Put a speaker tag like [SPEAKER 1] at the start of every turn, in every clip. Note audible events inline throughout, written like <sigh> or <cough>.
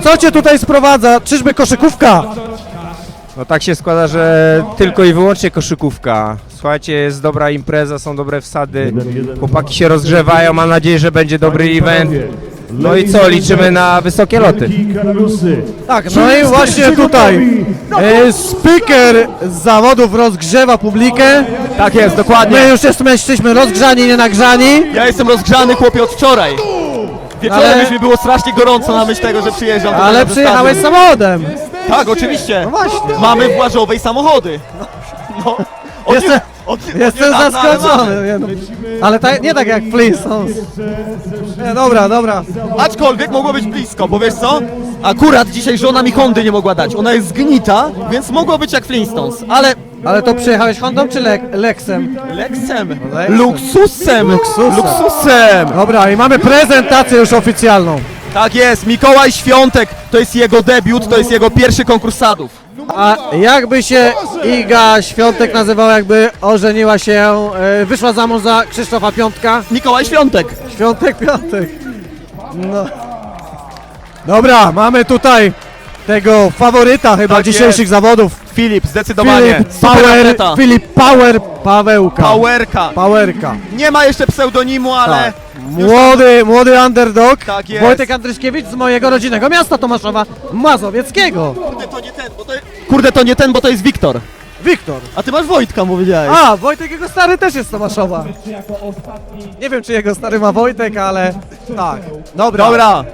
[SPEAKER 1] co cię tutaj sprowadza? Czyżby koszykówka?
[SPEAKER 2] No tak się składa, że tylko i wyłącznie koszykówka. Słuchajcie, jest dobra impreza, są dobre wsady, chłopaki się rozgrzewają, mam nadzieję, że będzie dobry event. No i co, liczymy na wysokie loty.
[SPEAKER 1] Tak, no i właśnie tutaj e, speaker z zawodów rozgrzewa publikę.
[SPEAKER 3] Tak jest, dokładnie.
[SPEAKER 1] My już jesteśmy, jesteśmy rozgrzani, nie nagrzani.
[SPEAKER 3] Ja jestem rozgrzany chłopie od wczoraj. Wieczorem
[SPEAKER 1] Ale-
[SPEAKER 3] już mi było strasznie gorąco na myśl tego, że przyjeżdżam. tutaj
[SPEAKER 1] Ale przyjechałeś
[SPEAKER 3] stadion.
[SPEAKER 1] samochodem.
[SPEAKER 3] Tak, oczywiście.
[SPEAKER 1] No właśnie.
[SPEAKER 3] Mamy w Łażowej samochody. No. Od,
[SPEAKER 1] Jestem-
[SPEAKER 3] od,
[SPEAKER 1] Jestem
[SPEAKER 3] niedawna, ale mamy.
[SPEAKER 1] zaskoczony. Nie, no. Ale tak, nie tak jak Flintstones. Nie, dobra, dobra.
[SPEAKER 3] Aczkolwiek mogło być blisko, bo wiesz co? Akurat dzisiaj żona mi Hondy nie mogła dać. Ona jest zgnita, więc mogło być jak Flintstones. Ale
[SPEAKER 1] Ale to przyjechałeś Hondą czy Le Lexem?
[SPEAKER 3] Lexem,
[SPEAKER 1] Lexem.
[SPEAKER 3] luksusem,
[SPEAKER 1] Luksusem.
[SPEAKER 3] luksusem.
[SPEAKER 1] Dobra, i mamy prezentację już oficjalną.
[SPEAKER 3] Tak jest, Mikołaj Świątek, to jest jego debiut, to jest jego pierwszy konkurs sadów.
[SPEAKER 1] A jakby się Iga Świątek nazywała, jakby ożeniła się, e, wyszła za mąż za Krzysztofa Piątka?
[SPEAKER 3] Mikołaj Świątek.
[SPEAKER 1] Świątek, Piątek. No. Dobra, mamy tutaj tego faworyta chyba
[SPEAKER 3] Tak
[SPEAKER 1] dzisiejszych
[SPEAKER 3] jest.
[SPEAKER 1] zawodów.
[SPEAKER 3] Filip, zdecydowanie.
[SPEAKER 1] Filip Power,
[SPEAKER 3] atleta.
[SPEAKER 1] Filip Power Pawełka.
[SPEAKER 3] Powerka.
[SPEAKER 1] Powerka.
[SPEAKER 3] Nie ma jeszcze pseudonimu, ale
[SPEAKER 1] Tak. Młody, młody underdog.
[SPEAKER 3] Tak jest.
[SPEAKER 1] Wojtek Andryszkiewicz z mojego rodzinnego miasta Tomaszowa Mazowieckiego.
[SPEAKER 3] Kurde, to nie ten, bo to jest... Kurde, to nie ten, bo to jest Wiktor.
[SPEAKER 1] Wiktor.
[SPEAKER 3] A ty masz Wojtka, powiedziałeś.
[SPEAKER 1] A, Wojtek jego stary też jest z Tomaszowa. Nie wiem czy jego stary ma Wojtek, ale tak. Dobra.
[SPEAKER 3] Dobra,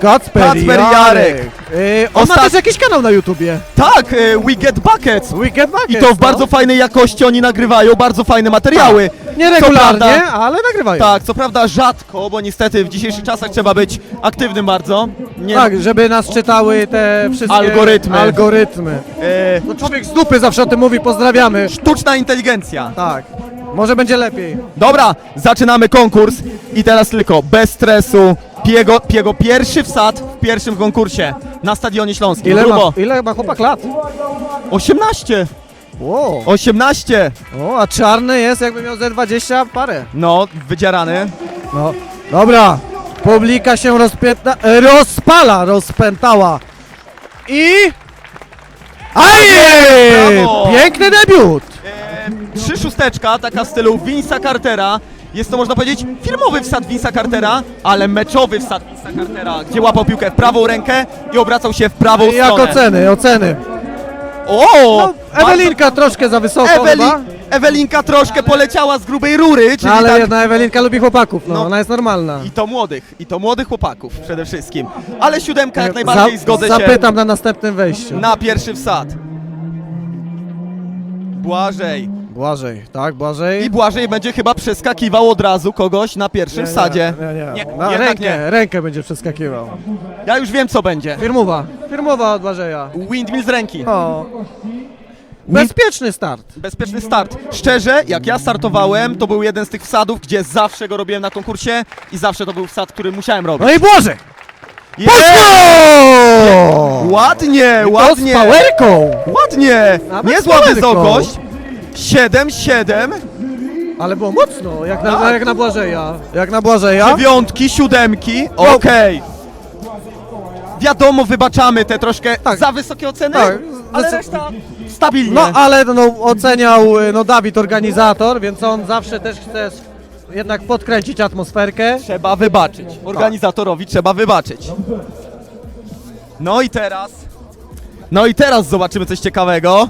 [SPEAKER 1] Kacper,
[SPEAKER 3] Kacper
[SPEAKER 1] Jarek. Yy, on ma
[SPEAKER 3] Osta-
[SPEAKER 1] też jakiś kanał na YouTubie.
[SPEAKER 3] tak, e, We Get Buckets.
[SPEAKER 1] Weekend
[SPEAKER 3] I to w
[SPEAKER 1] no.
[SPEAKER 3] bardzo fajnej jakości oni nagrywają, bardzo fajne materiały.
[SPEAKER 1] Nieregularnie,
[SPEAKER 3] prawda-
[SPEAKER 1] ale nagrywają.
[SPEAKER 3] Tak, co prawda rzadko, bo niestety w dzisiejszych czasach trzeba być aktywnym bardzo. Nie,
[SPEAKER 1] Tak, żeby nas czytały te wszystkie
[SPEAKER 3] Algorytmy.
[SPEAKER 1] algorytmy.
[SPEAKER 3] e,
[SPEAKER 1] No człowiek z dupy zawsze o tym mówi, pozdrawiamy.
[SPEAKER 3] sztuczna inteligencja.
[SPEAKER 1] Tak, może będzie lepiej.
[SPEAKER 3] Dobra, zaczynamy konkurs i teraz tylko bez stresu. Piego, Piego pierwszy wsad w pierwszym konkursie na Stadionie Śląskim.
[SPEAKER 1] Ile ma,
[SPEAKER 3] Grubo.
[SPEAKER 1] ile ma chłopak lat?
[SPEAKER 3] 18!
[SPEAKER 1] Wow.
[SPEAKER 3] 18!
[SPEAKER 1] O, a czarny jest jakby miał ze 20 parę.
[SPEAKER 3] No, wydzierany.
[SPEAKER 1] No, dobra. Publika się rozpięta, e, rozpala, rozpętała. I...
[SPEAKER 3] Brawo!
[SPEAKER 1] Piękny debiut!
[SPEAKER 3] E, trzy szósteczka, taka w stylu Vince'a Cartera. Jest to można powiedzieć firmowy wsad Vince'a Cartera, ale meczowy wsad Vince'a Cartera, gdzie łapał piłkę w prawą rękę i obracał się w prawą
[SPEAKER 1] I jak
[SPEAKER 3] stronę.
[SPEAKER 1] oceny, oceny.
[SPEAKER 3] O!
[SPEAKER 1] Ewelinka troszkę za wysoko.
[SPEAKER 3] Eweli...
[SPEAKER 1] chyba.
[SPEAKER 3] Ewelinka troszkę poleciała z grubej rury, czyli
[SPEAKER 1] No, ale
[SPEAKER 3] tak...
[SPEAKER 1] jedna Ewelinka lubi chłopaków, no,
[SPEAKER 3] No.
[SPEAKER 1] ona jest normalna.
[SPEAKER 3] I to młodych, i to młodych chłopaków przede wszystkim. Ale siódemka jak najbardziej
[SPEAKER 1] Za-
[SPEAKER 3] zgodzę się
[SPEAKER 1] Zapytam na następnym wejściu.
[SPEAKER 3] na pierwszy wsad. Błażej.
[SPEAKER 1] Błażej, tak, Błażej?
[SPEAKER 3] I Błażej będzie chyba przeskakiwał od razu kogoś na pierwszym
[SPEAKER 1] Nie,
[SPEAKER 3] wsadzie.
[SPEAKER 1] Nie, nie,
[SPEAKER 3] Nie,
[SPEAKER 1] nie. Na
[SPEAKER 3] jednak
[SPEAKER 1] rękę,
[SPEAKER 3] nie.
[SPEAKER 1] rękę będzie przeskakiwał.
[SPEAKER 3] Ja już wiem co będzie.
[SPEAKER 1] Firmowa, firmowa od Błażeja.
[SPEAKER 3] Windmill z ręki.
[SPEAKER 1] O. Bezpieczny start.
[SPEAKER 3] Bezpieczny start. Szczerze, jak ja startowałem, to był jeden z tych wsadów, gdzie zawsze go robiłem na konkursie i zawsze to był wsad, który musiałem robić.
[SPEAKER 1] No i Błażej!
[SPEAKER 3] Ładnie,
[SPEAKER 1] To z
[SPEAKER 3] ładnie,
[SPEAKER 1] powerką!
[SPEAKER 3] ładnie.
[SPEAKER 1] Nawet
[SPEAKER 3] Niezła
[SPEAKER 1] z powerką.
[SPEAKER 3] wysokość. 7, 7,
[SPEAKER 1] Ale było mocno, jak na,
[SPEAKER 3] Tak.
[SPEAKER 1] jak na Błażeja. Jak na Błażeja.
[SPEAKER 3] dziewiątki, siódemki. Okej. Wiadomo, wybaczamy te troszkę
[SPEAKER 1] Tak.
[SPEAKER 3] za wysokie oceny,
[SPEAKER 1] Tak,
[SPEAKER 3] ale
[SPEAKER 1] zdecy-
[SPEAKER 3] reszta stabilnie.
[SPEAKER 1] No ale no, oceniał y, no, Dawid, organizator, więc on zawsze też chce s- jednak podkręcić atmosferkę.
[SPEAKER 3] Trzeba wybaczyć. Organizatorowi trzeba wybaczyć. No i teraz. No i teraz zobaczymy coś ciekawego.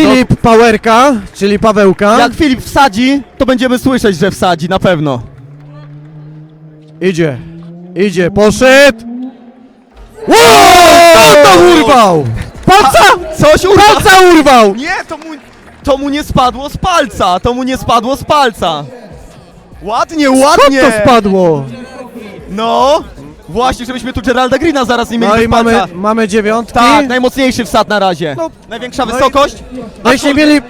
[SPEAKER 1] Filip Pałerka, czyli Pawełka.
[SPEAKER 3] Jak Filip wsadzi, to będziemy słyszeć, że wsadzi na pewno.
[SPEAKER 1] Idzie, idzie, poszedł! Wow! To urwał! Palca!
[SPEAKER 3] Coś urwa.
[SPEAKER 1] Palca urwał!
[SPEAKER 3] Nie, to mu, to mu nie spadło z palca. To mu nie spadło z palca. Ładnie,
[SPEAKER 1] Skąd
[SPEAKER 3] ładnie.
[SPEAKER 1] to spadło?
[SPEAKER 3] No. Właśnie, żebyśmy tu Geralda Greena zaraz nie mieli
[SPEAKER 1] No
[SPEAKER 3] bez
[SPEAKER 1] i mamy,
[SPEAKER 3] palca.
[SPEAKER 1] mamy dziewiątki.
[SPEAKER 3] Tak, najmocniejszy wsad na razie.
[SPEAKER 1] No.
[SPEAKER 3] Największa
[SPEAKER 1] No i-
[SPEAKER 3] wysokość.
[SPEAKER 1] No jeśli mieli...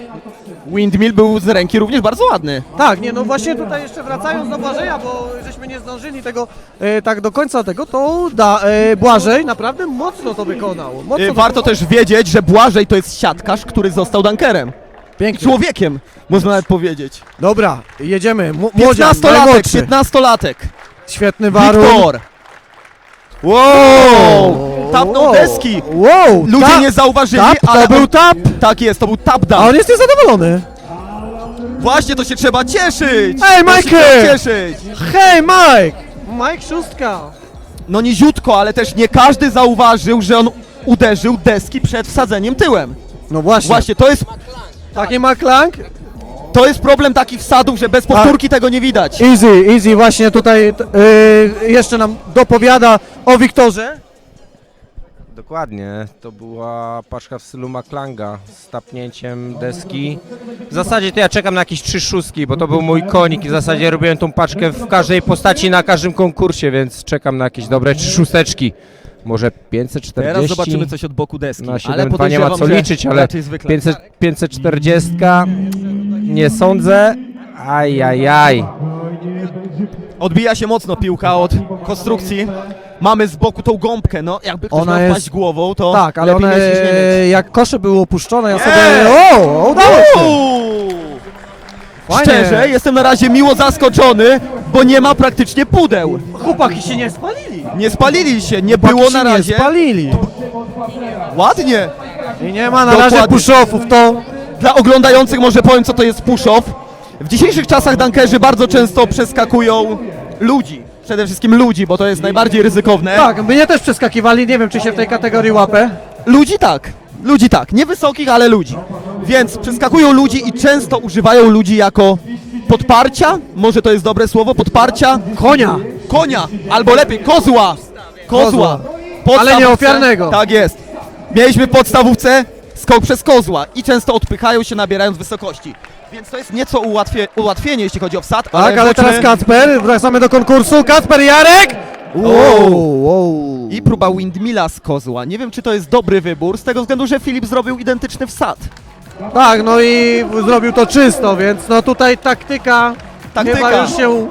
[SPEAKER 3] Windmill był z ręki również bardzo ładny.
[SPEAKER 1] Tak, nie, no właśnie tutaj jeszcze wracając do Błażeja, bo żeśmy nie zdążyli tego e, tak do końca tego, to da, e, Błażej naprawdę mocno to wykonał. Mocno
[SPEAKER 3] Y,
[SPEAKER 1] to
[SPEAKER 3] Warto też wiedzieć, że Błażej to jest siatkarz, który został dunkerem.
[SPEAKER 1] Pięknie.
[SPEAKER 3] człowiekiem, można nawet powiedzieć.
[SPEAKER 1] Dobra, jedziemy. Młodzian,
[SPEAKER 3] 15-latek,
[SPEAKER 1] najmłodszy.
[SPEAKER 3] 15-latek.
[SPEAKER 1] Świetny warun.
[SPEAKER 3] Wiktor. Wow! Tapnął
[SPEAKER 1] Wow.
[SPEAKER 3] deski.
[SPEAKER 1] Wow,
[SPEAKER 3] Ludzie
[SPEAKER 1] tap,
[SPEAKER 3] nie zauważyli,
[SPEAKER 1] tap,
[SPEAKER 3] ale
[SPEAKER 1] to był tap,
[SPEAKER 3] tak jest, to był tap
[SPEAKER 1] a
[SPEAKER 3] down.
[SPEAKER 1] on jest niezadowolony.
[SPEAKER 3] Właśnie to się trzeba cieszyć.
[SPEAKER 1] Ej,
[SPEAKER 3] To się
[SPEAKER 1] Michael!
[SPEAKER 3] trzeba cieszyć.
[SPEAKER 1] Hej, Mike! Mike Szóstka.
[SPEAKER 3] No niziutko, ale też nie każdy zauważył, że on uderzył deski przed wsadzeniem tyłem.
[SPEAKER 1] No właśnie.
[SPEAKER 3] Właśnie, to jest,
[SPEAKER 1] Taki McClank?
[SPEAKER 3] to jest problem takich wsadów, że bez powtórki tego nie widać.
[SPEAKER 1] Easy, easy, właśnie tutaj t- y, jeszcze nam dopowiada o Wiktorze.
[SPEAKER 2] Dokładnie, to była paczka w stylu Maklanga z tapnięciem deski. W zasadzie to ja czekam na jakieś trzy szóstki, bo to był mój konik i w zasadzie robiłem tą paczkę w każdej postaci na każdym konkursie, więc czekam na jakieś dobre trzy szósteczki. Może 540?
[SPEAKER 3] Teraz zobaczymy coś od boku deski.
[SPEAKER 2] Na
[SPEAKER 3] ale
[SPEAKER 2] 7 nie ma
[SPEAKER 3] podejrzewam,
[SPEAKER 2] co
[SPEAKER 3] że
[SPEAKER 2] liczyć, ale
[SPEAKER 3] raczej zwykle.
[SPEAKER 2] 500, 540 nie sądzę. Ajajaj.
[SPEAKER 3] Odbija się mocno piłka od konstrukcji. Mamy z boku tą gąbkę, no jakby ktoś
[SPEAKER 1] Ona
[SPEAKER 3] miał
[SPEAKER 1] jest-
[SPEAKER 3] wpaść głową, to
[SPEAKER 1] Tak, ale
[SPEAKER 3] lepiej
[SPEAKER 1] one,
[SPEAKER 3] mieć niż nie mieć.
[SPEAKER 1] jak kosze były opuszczone, ja sobie... O, udało się!
[SPEAKER 3] Uuu!
[SPEAKER 1] Fajnie.
[SPEAKER 3] Szczerze, jestem na razie miło zaskoczony, bo nie ma praktycznie pudeł.
[SPEAKER 1] Chłopaki się nie spalili.
[SPEAKER 3] Nie spalili się, nie
[SPEAKER 1] Chłopaki
[SPEAKER 3] było
[SPEAKER 1] się
[SPEAKER 3] na razie.
[SPEAKER 1] nie spalili.
[SPEAKER 3] Ładnie.
[SPEAKER 1] I nie ma na
[SPEAKER 3] Dokładnie.
[SPEAKER 1] razie push-offów, to...
[SPEAKER 3] Dla oglądających może powiem, co to jest push-off. W dzisiejszych czasach dankerzy bardzo często przeskakują ludzi. Przede wszystkim ludzi, bo to jest najbardziej ryzykowne.
[SPEAKER 1] Tak, mnie też przeskakiwali, nie wiem czy się w tej kategorii łapę.
[SPEAKER 3] Ludzi tak. Ludzi tak. Nie wysokich, ale ludzi. Więc przeskakują ludzi i często używają ludzi jako podparcia. Może to jest dobre słowo? Podparcia.
[SPEAKER 1] Konia.
[SPEAKER 3] Konia, albo lepiej kozła. Kozła.
[SPEAKER 1] Kozła. Ale nie ofiarnego.
[SPEAKER 3] Tak jest. Mieliśmy w podstawówce skok przez kozła i często odpychają się nabierając wysokości. Więc to jest nieco ułatwie, ułatwienie, jeśli chodzi o wsad.
[SPEAKER 1] Tak, ale
[SPEAKER 3] wróćmy-
[SPEAKER 1] teraz Kacper, wracamy do konkursu. Kacper Jarek! Wow, wow.
[SPEAKER 3] I próba windmilla z kozła. Nie wiem, czy to jest dobry wybór, z tego względu, że Filip zrobił identyczny wsad.
[SPEAKER 1] Tak, no i zrobił to czysto, więc no tutaj taktyka,
[SPEAKER 3] Taktyka.
[SPEAKER 1] chyba już się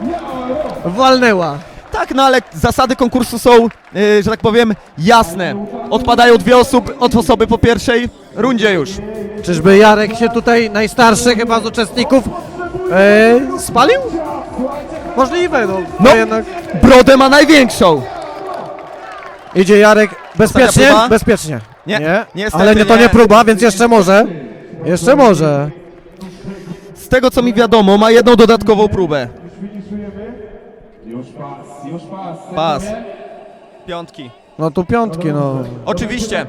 [SPEAKER 1] walnęła.
[SPEAKER 3] Tak, no ale zasady konkursu są, yy, że tak powiem, jasne. Odpadają dwie osoby, od osoby po pierwszej rundzie już.
[SPEAKER 1] Czyżby Jarek się tutaj, najstarszy chyba z uczestników, e, spalił? Możliwe, no.
[SPEAKER 3] No.
[SPEAKER 1] Jednak
[SPEAKER 3] Brodę ma największą.
[SPEAKER 1] idzie Jarek bezpiecznie,
[SPEAKER 3] próba?
[SPEAKER 1] bezpiecznie.
[SPEAKER 3] Nie,
[SPEAKER 1] nie.
[SPEAKER 3] niestety
[SPEAKER 1] ale nie, to
[SPEAKER 3] nie.
[SPEAKER 1] nie próba, więc jeszcze może. Jeszcze może.
[SPEAKER 3] Z tego co mi wiadomo, ma jedną dodatkową próbę. Pas. Piątki.
[SPEAKER 1] No tu piątki, no.
[SPEAKER 3] Oczywiście.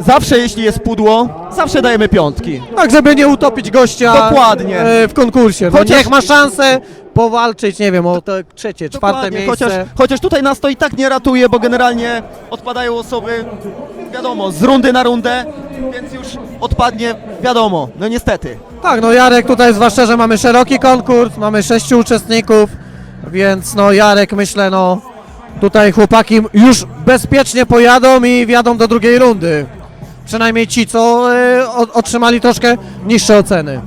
[SPEAKER 3] Zawsze jeśli jest pudło, zawsze dajemy piątki.
[SPEAKER 1] Tak, żeby nie utopić gościa
[SPEAKER 3] Dokładnie.
[SPEAKER 1] e, w konkursie. No,
[SPEAKER 3] Chociaż-
[SPEAKER 1] Niech ma szansę powalczyć, nie wiem, o to trzecie, czwarte
[SPEAKER 3] Dokładnie,
[SPEAKER 1] miejsce.
[SPEAKER 3] Chociaż, chociaż tutaj nas to i tak nie ratuje, bo generalnie odpadają osoby, wiadomo, z rundy na rundę, więc już odpadnie, wiadomo, no niestety.
[SPEAKER 1] Tak, no Jarek tutaj zwłaszcza, że mamy szeroki konkurs, mamy sześciu uczestników, więc no Jarek myślę, no tutaj chłopaki już bezpiecznie pojadą i wjadą do drugiej rundy. Przynajmniej ci, co o, otrzymali troszkę niższe oceny.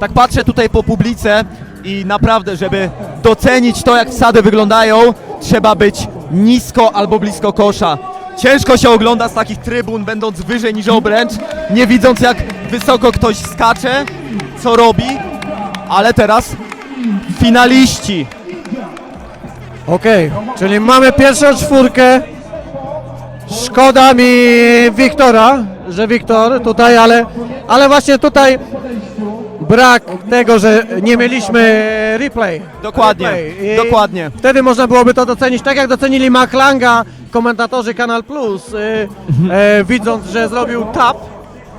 [SPEAKER 3] Tak patrzę tutaj po publice i naprawdę, żeby docenić to, jak wsady wyglądają, trzeba być nisko albo blisko kosza. Ciężko się ogląda z takich trybun, będąc wyżej niż obręcz, nie widząc jak wysoko ktoś skacze, co robi, ale teraz finaliści.
[SPEAKER 1] Okej, czyli mamy pierwszą czwórkę. Szkoda mi Wiktora, że Wiktor tutaj, ale, ale właśnie tutaj brak tego, że nie mieliśmy replay.
[SPEAKER 3] Dokładnie,
[SPEAKER 1] Replay. I
[SPEAKER 3] dokładnie.
[SPEAKER 1] Wtedy można byłoby to docenić, tak jak docenili McLanga, komentatorzy Kanal Plus, y, e, widząc, że zrobił tap,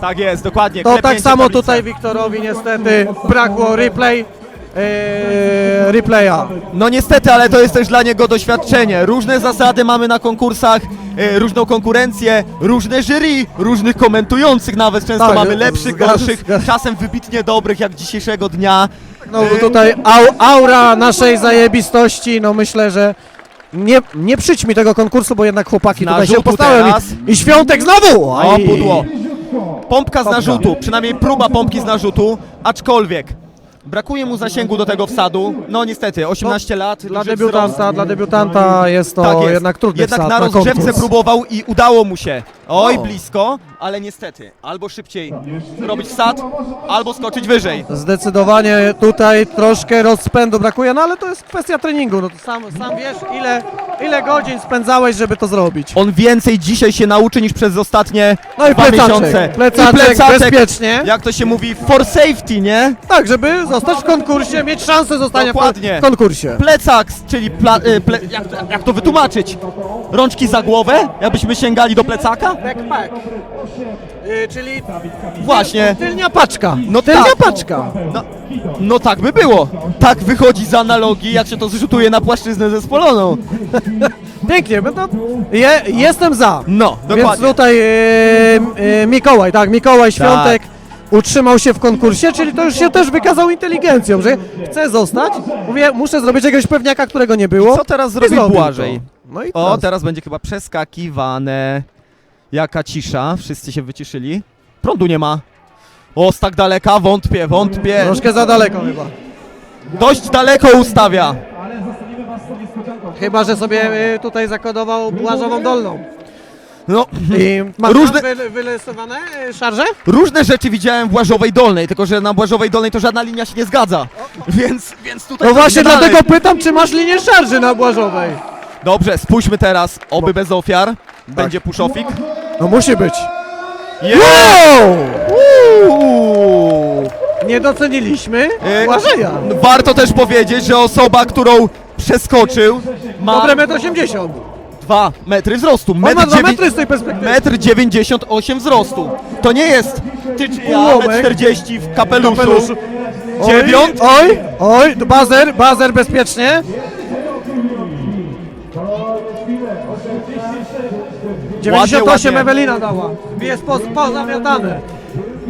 [SPEAKER 3] Tak jest, dokładnie.
[SPEAKER 1] to tak
[SPEAKER 3] klepnięcie
[SPEAKER 1] samo
[SPEAKER 3] tablicy.
[SPEAKER 1] tutaj Wiktorowi niestety brakło replay, e, replaya.
[SPEAKER 3] No niestety, ale to jest też dla niego doświadczenie. Różne zasady mamy na konkursach, e, różną konkurencję, różne jury, różnych komentujących nawet. Często
[SPEAKER 1] Tak,
[SPEAKER 3] mamy lepszych,
[SPEAKER 1] zgadza-
[SPEAKER 3] gorszych,
[SPEAKER 1] zgadza-
[SPEAKER 3] czasem wybitnie dobrych, jak dzisiejszego dnia.
[SPEAKER 1] No bo tutaj au, aura naszej zajebistości, no myślę, że nie, nie przyćmi tego konkursu, bo jednak chłopaki
[SPEAKER 3] Na
[SPEAKER 1] tutaj się
[SPEAKER 3] rzutu teraz.
[SPEAKER 1] i, i Świątek znowu!
[SPEAKER 3] O,
[SPEAKER 1] Aj.
[SPEAKER 3] pudło. Pompka z narzutu, przynajmniej próba pompki z narzutu, aczkolwiek brakuje mu zasięgu do tego wsadu. No niestety, 18 lat.
[SPEAKER 1] Dla
[SPEAKER 3] duży
[SPEAKER 1] debiutanta,
[SPEAKER 3] wzrost.
[SPEAKER 1] dla debiutanta jest to
[SPEAKER 3] Tak jest.
[SPEAKER 1] jednak trudny
[SPEAKER 3] Jednak
[SPEAKER 1] wsad
[SPEAKER 3] na rozgrzewce
[SPEAKER 1] konkurs.
[SPEAKER 3] próbował i udało mu się. Oj,
[SPEAKER 1] O.
[SPEAKER 3] blisko, ale niestety, albo szybciej robić wsad, albo skoczyć wyżej.
[SPEAKER 1] Zdecydowanie tutaj troszkę rozpędu brakuje, no ale to jest kwestia treningu. No to sam, sam wiesz, ile, ile godzin spędzałeś, żeby to zrobić.
[SPEAKER 3] On więcej dzisiaj się nauczy niż przez ostatnie
[SPEAKER 1] No i
[SPEAKER 3] dwa
[SPEAKER 1] plecaczek,
[SPEAKER 3] miesiące.
[SPEAKER 1] plecaczek, bezpiecznie.
[SPEAKER 3] Jak to się mówi, for safety, nie?
[SPEAKER 1] Tak, żeby zostać w konkursie, mieć szansę zostania
[SPEAKER 3] Dokładnie.
[SPEAKER 1] w konkursie.
[SPEAKER 3] Plecak, czyli pla, y, ple, jak, to- jak to wytłumaczyć? Rączki za głowę? Jakbyśmy sięgali do plecaka?
[SPEAKER 1] Backpack. Yy, czyli
[SPEAKER 3] Właśnie.
[SPEAKER 1] tylnia paczka.
[SPEAKER 3] No
[SPEAKER 1] tylnia
[SPEAKER 3] tak.
[SPEAKER 1] paczka.
[SPEAKER 3] No, no tak by było. Tak wychodzi z analogii, jak się to zrzutuje na płaszczyznę zespoloną. <laughs>
[SPEAKER 1] Pięknie, no to je, jestem za.
[SPEAKER 3] No,
[SPEAKER 1] Więc
[SPEAKER 3] dokładnie.
[SPEAKER 1] tutaj yy, yy, Mikołaj, tak, Mikołaj Świątek utrzymał się w konkursie, czyli to już się też wykazał inteligencją, że chce zostać. Mówię, muszę zrobić jakiegoś pewniaka, którego nie było.
[SPEAKER 3] Co teraz
[SPEAKER 1] I
[SPEAKER 3] zrobi
[SPEAKER 1] zrobił
[SPEAKER 3] Błażej?
[SPEAKER 1] to. No i
[SPEAKER 3] O,
[SPEAKER 1] teraz.
[SPEAKER 3] teraz będzie chyba przeskakiwane. Jaka cisza, wszyscy się wyciszyli. Prądu nie ma. O, z tak daleka, wątpię, wątpię.
[SPEAKER 1] Troszkę za daleko chyba.
[SPEAKER 3] Dość daleko ustawia.
[SPEAKER 1] Chyba, że sobie yy, tutaj zakodował Błażową Dolną.
[SPEAKER 3] No,
[SPEAKER 1] I ma
[SPEAKER 3] Różne-
[SPEAKER 1] wy, wylosowane yy, szarże?
[SPEAKER 3] różne rzeczy widziałem w Błażowej Dolnej, tylko że na Błażowej Dolnej to żadna linia się nie zgadza. Więc, więc tutaj...
[SPEAKER 1] No właśnie
[SPEAKER 3] dalej.
[SPEAKER 1] dlatego pytam, czy masz linię szarży na Błażowej.
[SPEAKER 3] Dobrze, spójrzmy teraz, oby bez ofiar. Będzie puszofik.
[SPEAKER 1] No musi być. Wow!
[SPEAKER 3] Uuu.
[SPEAKER 1] Nie doceniliśmy
[SPEAKER 3] E,
[SPEAKER 1] Błażeja.
[SPEAKER 3] Warto też powiedzieć, że osoba, którą przeskoczył ma
[SPEAKER 1] Dobre 1,80 m.
[SPEAKER 3] 2 metry wzrostu.
[SPEAKER 1] On ma
[SPEAKER 3] Metr
[SPEAKER 1] 2
[SPEAKER 3] dziewię-
[SPEAKER 1] metry z tej perspektywy.
[SPEAKER 3] Metr 98 wzrostu. To nie jest ty czy ja,
[SPEAKER 1] Ułomek.
[SPEAKER 3] metr 40 w kapeluszu.
[SPEAKER 1] Kapeluszu. Oj,
[SPEAKER 3] Dziewiąt.
[SPEAKER 1] Oj, oj, to bazer, bazer bezpiecznie.
[SPEAKER 3] Ładnie,
[SPEAKER 1] 98
[SPEAKER 3] ładnie.
[SPEAKER 1] Ewelina dała. Jest po, pozamiatane.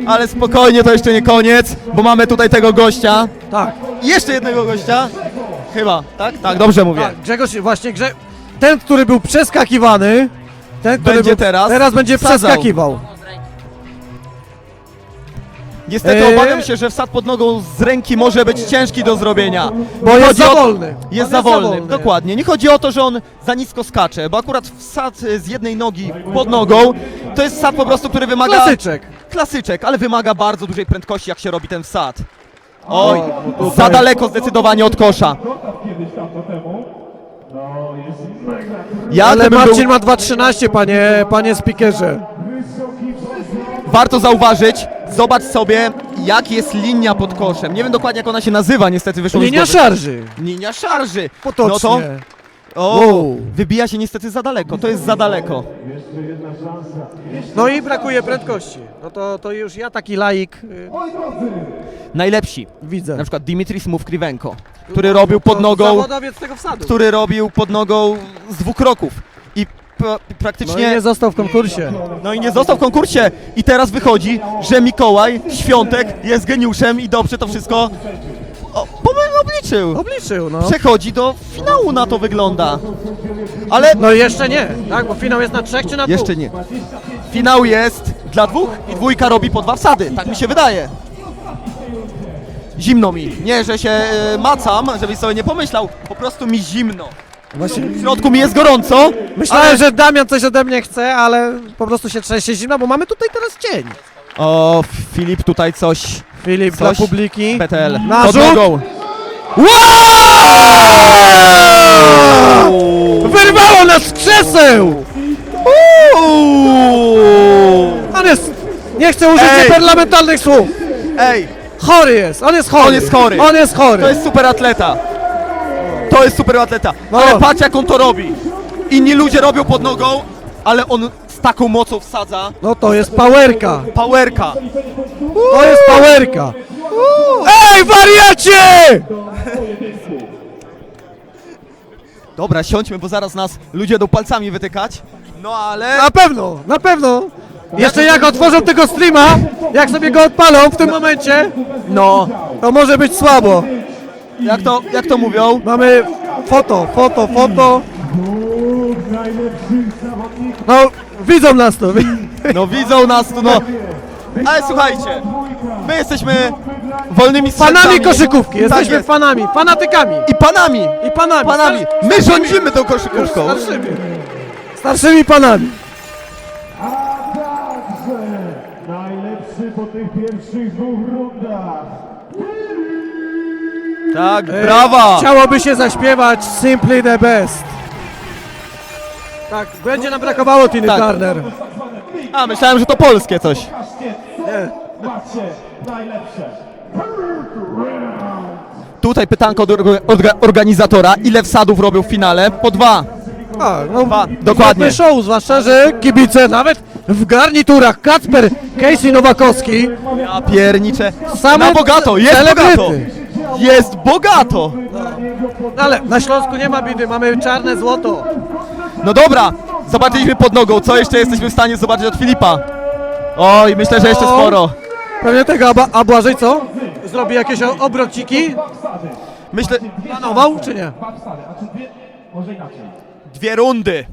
[SPEAKER 3] Ale spokojnie, to jeszcze nie koniec, bo mamy tutaj tego gościa.
[SPEAKER 1] Tak,
[SPEAKER 3] I jeszcze jednego gościa. Chyba, tak? Tak, dobrze mówię.
[SPEAKER 1] tak. Grzegorz właśnie, Grze... ten, który był przeskakiwany, ten, który
[SPEAKER 3] Będzie
[SPEAKER 1] był,
[SPEAKER 3] teraz
[SPEAKER 1] teraz będzie
[SPEAKER 3] wsadzał.
[SPEAKER 1] przeskakiwał.
[SPEAKER 3] Niestety
[SPEAKER 1] Eee.
[SPEAKER 3] obawiam się, że wsad pod nogą z ręki może być ciężki do zrobienia.
[SPEAKER 1] Bo
[SPEAKER 3] Nie
[SPEAKER 1] jest
[SPEAKER 3] chodzi
[SPEAKER 1] za
[SPEAKER 3] o-
[SPEAKER 1] wolny.
[SPEAKER 3] Jest za wolny, dokładnie. Nie chodzi o to, że on za nisko skacze, bo akurat wsad y, z jednej nogi pod nogą to jest wsad po prostu, który wymaga...
[SPEAKER 1] Klasyczek.
[SPEAKER 3] Klasyczek, ale wymaga bardzo dużej prędkości, jak się robi ten wsad. Oj, za daleko zdecydowanie od kosza. Ja
[SPEAKER 1] Ale
[SPEAKER 3] gdybym
[SPEAKER 1] Marcin
[SPEAKER 3] był,
[SPEAKER 1] ma 2,13 panie, panie speakerze.
[SPEAKER 3] warto zauważyć, zobacz sobie, jak jest linia pod koszem. Nie wiem dokładnie, jak ona się nazywa, niestety wyszło mi z
[SPEAKER 1] Linia
[SPEAKER 3] głowy.
[SPEAKER 1] szarży.
[SPEAKER 3] Linia szarży.
[SPEAKER 1] Potocznie.
[SPEAKER 3] No to, o,
[SPEAKER 1] Wow.
[SPEAKER 3] wybija się niestety za daleko, to jest za daleko.
[SPEAKER 1] No i brakuje prędkości. No to, to już ja taki laik y,
[SPEAKER 3] Najlepsi,
[SPEAKER 1] widzę.
[SPEAKER 3] na przykład Dimitris Mówkriwenko, który robił pod nogą,
[SPEAKER 1] Zawodowiec tego wsadu.
[SPEAKER 3] który robił pod nogą z dwóch kroków i pra-
[SPEAKER 1] No i
[SPEAKER 3] praktycznie,
[SPEAKER 1] nie został w konkursie.
[SPEAKER 3] no i nie został w konkursie i teraz wychodzi, że Mikołaj Świątek jest geniuszem i dobrze to wszystko obliczył.
[SPEAKER 1] Obliczył, no.
[SPEAKER 3] Przechodzi do finału, na to wygląda. Ale
[SPEAKER 1] No i jeszcze nie, tak? Bo finał jest na trzech czy na dwóch?
[SPEAKER 3] Jeszcze nie. Finał jest dla dwóch i dwójka robi po dwa wsady, tak mi się wydaje. Zimno mi. Nie, że się e, macam, żebyś sobie nie pomyślał. Po prostu mi zimno.
[SPEAKER 1] Właśnie.
[SPEAKER 3] W środku mi jest gorąco.
[SPEAKER 1] Myślałem,
[SPEAKER 3] ale-
[SPEAKER 1] że Damian coś ode mnie chce, ale po prostu się trzęsie zimno, bo mamy tutaj teraz cień.
[SPEAKER 3] O, Filip tutaj coś.
[SPEAKER 1] Filip,
[SPEAKER 3] Coś.
[SPEAKER 1] dla publiki.
[SPEAKER 3] PTL.
[SPEAKER 1] Na
[SPEAKER 3] Pod
[SPEAKER 1] rzut.
[SPEAKER 3] Nogą.
[SPEAKER 1] Wyrwało nas z krzeseł!
[SPEAKER 3] Uuu.
[SPEAKER 1] On jest... Nie chcę użyć
[SPEAKER 3] Ej!
[SPEAKER 1] nieparlamentarnych słów.
[SPEAKER 3] Ej,
[SPEAKER 1] Chory jest, on jest chory.
[SPEAKER 3] On jest chory.
[SPEAKER 1] On jest chory.
[SPEAKER 3] to jest super atleta. To jest super atleta.
[SPEAKER 1] No.
[SPEAKER 3] Ale patrz jak on to robi. Inni ludzie robią pod nogą, ale on taką mocą wsadza.
[SPEAKER 1] No to jest powerka.
[SPEAKER 3] Powerka.
[SPEAKER 1] To jest powerka. Ej, wariacie!
[SPEAKER 3] Dobra, siądźmy, bo zaraz nas ludzie będą palcami wytykać. No ale...
[SPEAKER 1] Na pewno, na pewno. Jeszcze jak otworzą tego streama, jak sobie go odpalą w tym momencie,
[SPEAKER 3] No,
[SPEAKER 1] to może być słabo.
[SPEAKER 3] jak to, jak to mówią?
[SPEAKER 1] Mamy foto, foto, foto. No, widzą nas tu.
[SPEAKER 3] No widzą nas tu, no. Ale słuchajcie, my jesteśmy wolnymi.
[SPEAKER 1] Fanami koszykówki,
[SPEAKER 3] tak
[SPEAKER 1] jesteśmy fanami, fanatykami.
[SPEAKER 3] I panami.
[SPEAKER 1] I panami.
[SPEAKER 3] panami. My rządzimy tą koszykówką.
[SPEAKER 1] Starszymi. Starszymi panami.
[SPEAKER 4] A także najlepszy po tych pierwszych dwóch rundach.
[SPEAKER 3] Tak,
[SPEAKER 1] e,
[SPEAKER 3] brawa!
[SPEAKER 1] Chciałoby się zaśpiewać Simply the Best. Tak, będzie nam brakowało Tiny
[SPEAKER 3] Tak.
[SPEAKER 1] Turner.
[SPEAKER 3] A, myślałem, że to polskie coś.
[SPEAKER 1] Nie.
[SPEAKER 4] macie najlepsze.
[SPEAKER 3] Tutaj pytanko od orga- orga- organizatora. Ile wsadów robią w finale? Po dwa.
[SPEAKER 1] A, no,
[SPEAKER 3] Dwa, dokładnie.
[SPEAKER 1] Show, zwłaszcza, że kibice nawet w garniturach Kacper, Casey Nowakowski,
[SPEAKER 3] Ja pierniczę.
[SPEAKER 1] Same
[SPEAKER 3] Na bogato, jest
[SPEAKER 1] celebryty.
[SPEAKER 3] bogato! Jest bogato!
[SPEAKER 1] No ale na Śląsku nie ma bidy, mamy czarne złoto.
[SPEAKER 3] No dobra, zobaczyliśmy pod nogą. Co jeszcze jesteśmy w stanie zobaczyć od Filipa? Oj, myślę, że jeszcze sporo.
[SPEAKER 1] Pewnie tego, a, a Błażej co? Zrobi jakieś o- obrociki?
[SPEAKER 3] Myślę,
[SPEAKER 1] Planował, czy nie?
[SPEAKER 4] Dwa wsady, a czy dwie? Może inaczej.
[SPEAKER 3] dwie rundy.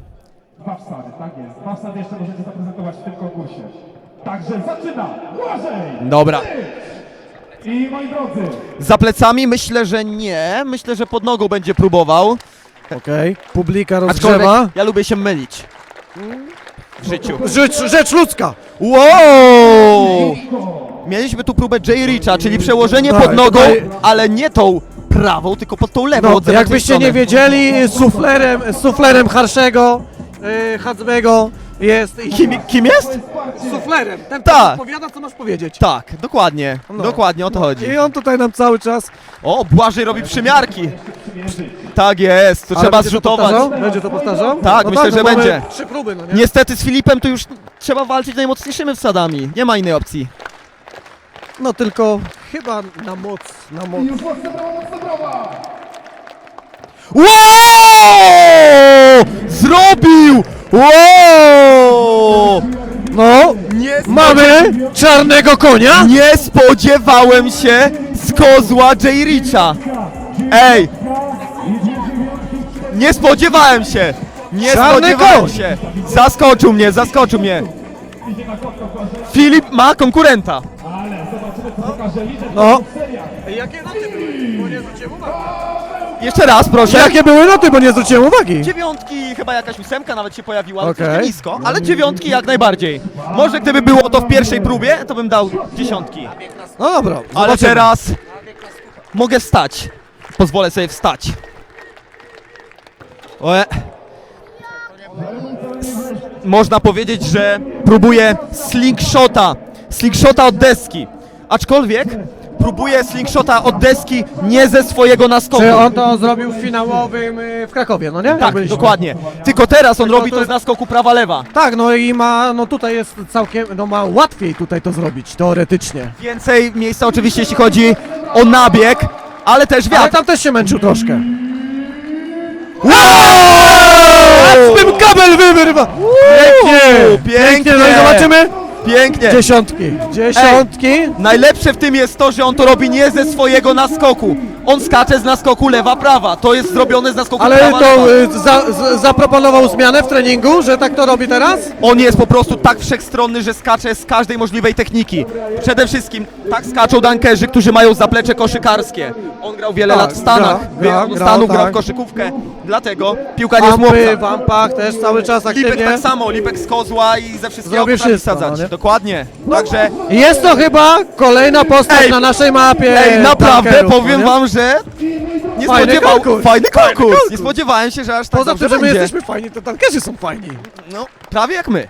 [SPEAKER 4] Dwa wsady, tak jest. Dwa wsady jeszcze możecie zaprezentować w tym konkursie. Także zaczyna Błażej!
[SPEAKER 3] Dobra.
[SPEAKER 4] I moi drodzy,
[SPEAKER 3] Za plecami myślę, że nie. Myślę, że pod nogą będzie próbował.
[SPEAKER 1] Okej, publika
[SPEAKER 3] Aczkolwiek
[SPEAKER 1] rozgrzewa.
[SPEAKER 3] ja lubię się mylić. W życiu.
[SPEAKER 1] Rzecz, rzecz ludzka.
[SPEAKER 3] Wow! Mieliśmy tu próbę Jay Richa, czyli przełożenie
[SPEAKER 1] Tak,
[SPEAKER 3] pod nogą,
[SPEAKER 1] tutaj-
[SPEAKER 3] ale nie tą prawą, tylko pod tą lewą
[SPEAKER 1] No,
[SPEAKER 3] od zewnętrznej
[SPEAKER 1] jakbyście
[SPEAKER 3] strony.
[SPEAKER 1] nie wiedzieli, suflerem, suflerem Harszego, yy, Hadzbego jest...
[SPEAKER 3] Kim, kim jest?
[SPEAKER 1] Suflerem, ten
[SPEAKER 3] Tak.
[SPEAKER 1] tak. odpowiada, co masz powiedzieć.
[SPEAKER 3] Tak, dokładnie.
[SPEAKER 1] No.
[SPEAKER 3] Dokładnie o to chodzi.
[SPEAKER 1] I on tutaj nam cały czas...
[SPEAKER 3] O, Błażej robi przymiarki. Tak jest, to
[SPEAKER 1] Ale
[SPEAKER 3] trzeba zrzutować.
[SPEAKER 1] Będzie to powtarzał?
[SPEAKER 3] Tak, myślę, że
[SPEAKER 1] mamy
[SPEAKER 3] będzie.
[SPEAKER 1] Trzy próby, no nie?
[SPEAKER 3] Niestety z Filipem to już trzeba walczyć najmocniejszymi wsadami. Nie ma innej opcji.
[SPEAKER 1] No tylko chyba na moc, na moc.
[SPEAKER 4] już mocno brawa, mocno brawa!
[SPEAKER 3] Wow! Zrobił! Wow!
[SPEAKER 1] No,
[SPEAKER 3] Nie,
[SPEAKER 1] mamy czarnego konia.
[SPEAKER 3] nie spodziewałem się z kozła Jay Richa. Ej! Nie spodziewałem się! Nie
[SPEAKER 1] Czarny
[SPEAKER 3] spodziewałem się! Zaskoczył mnie, zaskoczył mnie! Filip ma konkurenta.
[SPEAKER 1] No. Jakie noty były? Bo nie zwróciłem uwagi.
[SPEAKER 3] Jeszcze raz, proszę.
[SPEAKER 1] Jakie były noty, bo nie zwróciłem uwagi.
[SPEAKER 3] Dziewiątki, chyba jakaś ósemka nawet się pojawiła, ale
[SPEAKER 1] Okej.
[SPEAKER 3] troszkę nisko, ale dziewiątki jak najbardziej. Może gdyby było to w pierwszej próbie, to bym dał dziesiątki.
[SPEAKER 1] No dobra,
[SPEAKER 3] Ale
[SPEAKER 1] zobaczymy.
[SPEAKER 3] teraz mogę wstać. Pozwolę sobie wstać. S- Można powiedzieć, że próbuję slingshota. Slingshota od deski. Aczkolwiek próbuję slingshota od deski nie ze swojego naskoku.
[SPEAKER 1] Czy on to zrobił w finałowym y, w Krakowie, no nie? Jak
[SPEAKER 3] Tak,
[SPEAKER 1] byliśmy.
[SPEAKER 3] dokładnie. Tylko teraz on
[SPEAKER 1] Tylko
[SPEAKER 3] robi
[SPEAKER 1] to
[SPEAKER 3] to z naskoku prawa-lewa.
[SPEAKER 1] Tak, no i ma, no tutaj jest całkiem, no ma łatwiej tutaj to zrobić, teoretycznie.
[SPEAKER 3] Więcej miejsca oczywiście, jeśli chodzi o nabieg, ale też
[SPEAKER 1] Ale
[SPEAKER 3] wiatr.
[SPEAKER 1] tam też się męczył troszkę.
[SPEAKER 3] Wow!
[SPEAKER 1] Z tym kabel wyrwa! Pięknie!
[SPEAKER 3] Pięknie!
[SPEAKER 1] No i zobaczymy
[SPEAKER 3] Pięknie!
[SPEAKER 1] dziesiątki. Dziesiątki.
[SPEAKER 3] Najlepsze w tym jest to, że on to robi nie ze swojego naskoku. On skacze z naskoku lewa-prawa. To jest zrobione z naskoku
[SPEAKER 1] Ale
[SPEAKER 3] prawa-lewa.
[SPEAKER 1] to y, za, z, zaproponował zmianę w treningu, że tak to robi teraz?
[SPEAKER 3] On jest po prostu tak wszechstronny, że skacze z każdej możliwej techniki. Przede wszystkim tak skaczą dankerzy, którzy mają zaplecze koszykarskie. On grał wiele
[SPEAKER 1] Tak,
[SPEAKER 3] lat w Stanach,
[SPEAKER 1] gra, gra,
[SPEAKER 3] do Stanów,
[SPEAKER 1] grał,
[SPEAKER 3] w
[SPEAKER 1] tak.
[SPEAKER 3] koszykówkę. Dlatego piłka nie jest
[SPEAKER 1] Ampy,
[SPEAKER 3] młopka.
[SPEAKER 1] w ampach też cały czas
[SPEAKER 3] Lipek
[SPEAKER 1] aktywnie.
[SPEAKER 3] tak samo, Lipek z kozła i ze wszystkiego
[SPEAKER 1] wszystko, no?
[SPEAKER 3] Dokładnie. Także,
[SPEAKER 1] Jest to chyba kolejna postać
[SPEAKER 3] Ej,
[SPEAKER 1] na naszej mapie.
[SPEAKER 3] ej, naprawdę
[SPEAKER 1] tankerów,
[SPEAKER 3] powiem
[SPEAKER 1] no nie?
[SPEAKER 3] wam, że nie
[SPEAKER 1] Fajny
[SPEAKER 3] spodziewał...
[SPEAKER 1] konkurs.
[SPEAKER 3] Fajny konkurs.
[SPEAKER 1] konkurs.
[SPEAKER 3] Nie spodziewałem się, że aż tak
[SPEAKER 1] Poza
[SPEAKER 3] dobrze
[SPEAKER 1] tym, że my
[SPEAKER 3] będzie.
[SPEAKER 1] jesteśmy fajni, to tankerzy są fajni.
[SPEAKER 3] No, prawie jak my.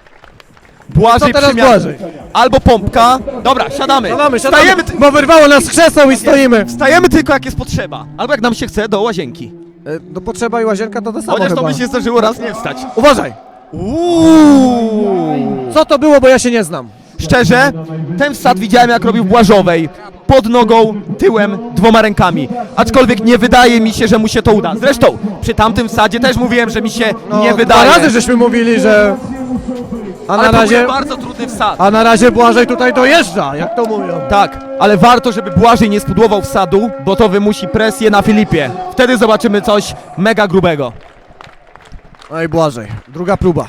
[SPEAKER 1] Co
[SPEAKER 3] Błażej
[SPEAKER 1] teraz Błażej?
[SPEAKER 3] Albo pompka. Dobra, siadamy.
[SPEAKER 1] Siadamy, siadamy,
[SPEAKER 3] Stajemy, ty-
[SPEAKER 1] bo wyrwało nas z krzeseł i stoimy.
[SPEAKER 3] stajemy tylko jak jest potrzeba. Albo jak nam się chce, do łazienki.
[SPEAKER 1] E, Do potrzeba i łazienka to to samo
[SPEAKER 3] Chociaż to
[SPEAKER 1] chyba.
[SPEAKER 3] by się zdarzyło raz nie wstać.
[SPEAKER 1] Uważaj,
[SPEAKER 3] Uuu.
[SPEAKER 1] co to było, bo ja się nie znam.
[SPEAKER 3] Szczerze, ten wsad widziałem jak robił w Błażowej. Pod nogą, tyłem, dwoma rękami. Aczkolwiek nie wydaje mi się, że mu się to uda. Zresztą, przy tamtym wsadzie też mówiłem, że mi się
[SPEAKER 1] No,
[SPEAKER 3] nie
[SPEAKER 1] Dwa
[SPEAKER 3] wydaje.
[SPEAKER 1] razy żeśmy mówili, że... A
[SPEAKER 3] Ale
[SPEAKER 1] na
[SPEAKER 3] to
[SPEAKER 1] razie...
[SPEAKER 3] był bardzo trudny wsad.
[SPEAKER 1] A na razie Błażej tutaj dojeżdża, jak to mówią.
[SPEAKER 3] Tak, ale warto, żeby Błażej nie spudłował wsadu, bo to wymusi presję na Filipie. Wtedy zobaczymy coś mega grubego.
[SPEAKER 1] No i Błażej, druga próba.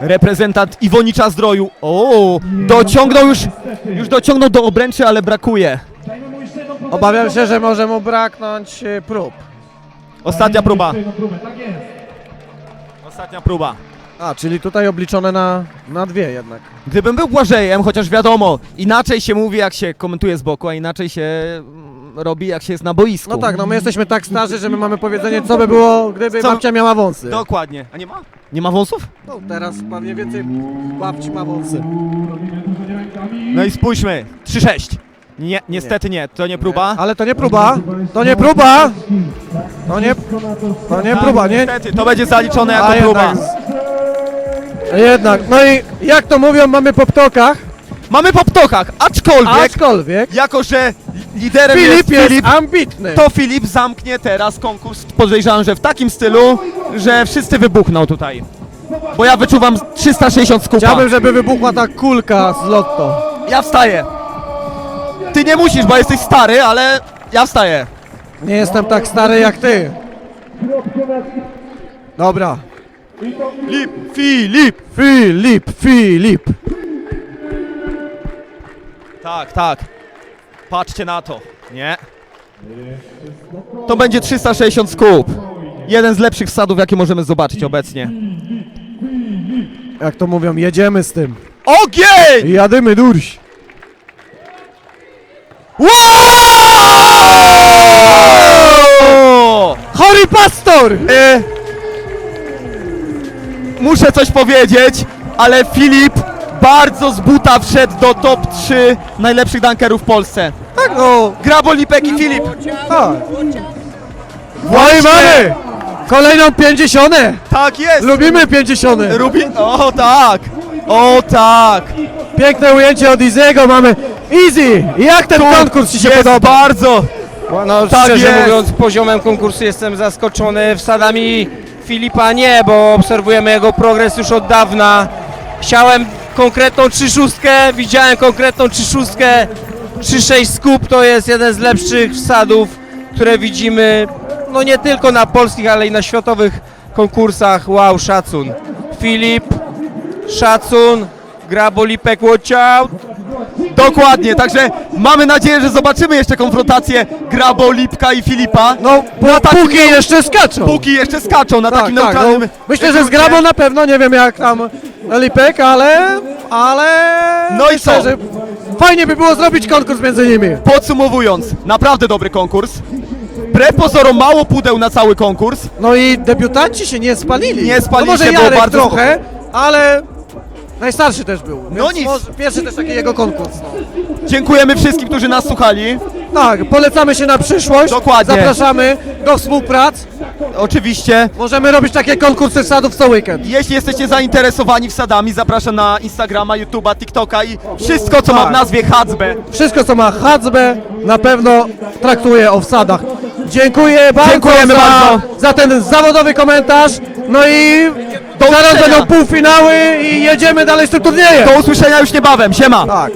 [SPEAKER 3] Reprezentant Iwonicza Zdroju. O, dociągnął już, już dociągnął do obręczy, ale brakuje.
[SPEAKER 1] Obawiam się, że może mu braknąć e, prób.
[SPEAKER 3] Ostatnia próba. Ostatnia próba.
[SPEAKER 1] A, czyli tutaj obliczone na, na dwie jednak.
[SPEAKER 3] Gdybym był Błażejem, chociaż wiadomo, inaczej się mówi jak się komentuje z boku, a inaczej się mm, robi jak się jest na boisku.
[SPEAKER 1] No tak, no my jesteśmy tak starzy, że my mamy powiedzenie, co by było, gdyby
[SPEAKER 3] Co-
[SPEAKER 1] babcia miała wąsy.
[SPEAKER 3] Dokładnie. A nie ma? Nie ma wąsów?
[SPEAKER 1] No teraz pewnie więcej babci ma wąsy.
[SPEAKER 3] No i spójrzmy. 3-6. Nie, niestety nie, to nie próba.
[SPEAKER 1] Ale to nie próba, to nie próba! To nie, to nie
[SPEAKER 3] Tak,
[SPEAKER 1] próba, nie?
[SPEAKER 3] Niestety, to będzie zaliczone jako
[SPEAKER 1] A
[SPEAKER 3] próba.
[SPEAKER 1] jednak, jednak, no i jak to mówią, mamy po ptokach,
[SPEAKER 3] Mamy po ptokach, aczkolwiek,
[SPEAKER 1] aczkolwiek
[SPEAKER 3] jako że liderem
[SPEAKER 1] Filip
[SPEAKER 3] jest
[SPEAKER 1] jest
[SPEAKER 3] Filip,
[SPEAKER 1] ambitny.
[SPEAKER 3] to Filip zamknie teraz konkurs, podejrzewam, że w takim stylu, że wszyscy wybuchną tutaj. Bo ja wyczuwam 360 skupa.
[SPEAKER 1] Chciałbym, żeby wybuchła ta kulka z lotto.
[SPEAKER 3] Ja wstaję. Ty nie musisz, bo jesteś stary, ale ja wstaję.
[SPEAKER 1] Nie jestem tak stary jak ty. Dobra.
[SPEAKER 3] Filip, Filip.
[SPEAKER 1] Filip, Filip.
[SPEAKER 3] Tak, tak. Patrzcie na to. Nie. To będzie 360 skup. Jeden z lepszych wsadów, jakie możemy zobaczyć obecnie.
[SPEAKER 1] Jak to mówią, jedziemy z tym.
[SPEAKER 3] Ogień!
[SPEAKER 1] Jadymy durś.
[SPEAKER 3] Wow!
[SPEAKER 1] Chory pastor!
[SPEAKER 3] E, muszę coś powiedzieć, ale Filip bardzo z buta wszedł do top 3 najlepszych dunkerów w Polsce.
[SPEAKER 1] Tak no,
[SPEAKER 3] Grabolipek i Filip.
[SPEAKER 1] tak. No i mamy! Kolejną pięćdziesiątę!
[SPEAKER 3] Tak jest!
[SPEAKER 1] Lubimy pięćdziesiątę!
[SPEAKER 3] Rubin. O tak! O tak!
[SPEAKER 1] Piękne ujęcie od Izego mamy. Easy! Jak ten konkurs ci się
[SPEAKER 3] jest
[SPEAKER 1] podoba?
[SPEAKER 3] bardzo!
[SPEAKER 2] No
[SPEAKER 3] Tak
[SPEAKER 2] szczerze
[SPEAKER 3] jest.
[SPEAKER 2] mówiąc, poziomem konkursu jestem zaskoczony. Wsadami Filipa nie, bo obserwujemy jego progres już od dawna. Chciałem konkretną 3-6, widziałem konkretną 3-6. 3-6 skup to jest jeden z lepszych wsadów, które widzimy no nie tylko na polskich, ale i na światowych konkursach. Wow, szacun. Filip, szacun. Grabolipek, watch out.
[SPEAKER 3] Dokładnie, także mamy nadzieję, że zobaczymy jeszcze konfrontację Grabo, Lipka i Filipa.
[SPEAKER 1] No, bo
[SPEAKER 3] takim
[SPEAKER 1] póki jeszcze skaczą.
[SPEAKER 3] Póki jeszcze skaczą na
[SPEAKER 1] Tak,
[SPEAKER 3] takim
[SPEAKER 1] tak,
[SPEAKER 3] neutralnym...
[SPEAKER 1] no, myślę, że z grabą na pewno, nie wiem jak tam Lipek, ale... ale...
[SPEAKER 3] No i
[SPEAKER 1] myślę,
[SPEAKER 3] co?
[SPEAKER 1] że fajnie by było zrobić konkurs między nimi.
[SPEAKER 3] Podsumowując, naprawdę dobry konkurs. Wbrew pozorom mało pudeł na cały konkurs.
[SPEAKER 1] No i debiutanci się nie spalili.
[SPEAKER 3] Nie spalili
[SPEAKER 1] no może
[SPEAKER 3] się, było
[SPEAKER 1] Jarek
[SPEAKER 3] bardzo
[SPEAKER 1] trochę, ale najstarszy też był.
[SPEAKER 3] No
[SPEAKER 1] więc
[SPEAKER 3] nic.
[SPEAKER 1] Może, pierwszy też taki jego konkurs. No.
[SPEAKER 3] Dziękujemy wszystkim, którzy nas słuchali.
[SPEAKER 1] Tak, polecamy się na przyszłość.
[SPEAKER 3] Dokładnie.
[SPEAKER 1] Zapraszamy do współprac.
[SPEAKER 3] Oczywiście,
[SPEAKER 1] Możemy robić takie konkursy sadów co weekend.
[SPEAKER 3] jeśli jesteście zainteresowani wsadami, zapraszam na Instagrama, YouTube'a, TikToka i wszystko, co ma w
[SPEAKER 1] Tak.
[SPEAKER 3] nazwie Hadzbe.
[SPEAKER 1] Wszystko co ma HCB na pewno traktuje o wsadach. Dziękuję bardzo,
[SPEAKER 3] Dziękujemy
[SPEAKER 1] za,
[SPEAKER 3] bardzo.
[SPEAKER 1] za ten zawodowy komentarz. No i
[SPEAKER 3] Do
[SPEAKER 1] zaraz
[SPEAKER 3] usłyszenia.
[SPEAKER 1] będą półfinały i jedziemy dalej z tym turniejem.
[SPEAKER 3] Do usłyszenia już niebawem, siema!
[SPEAKER 1] Tak.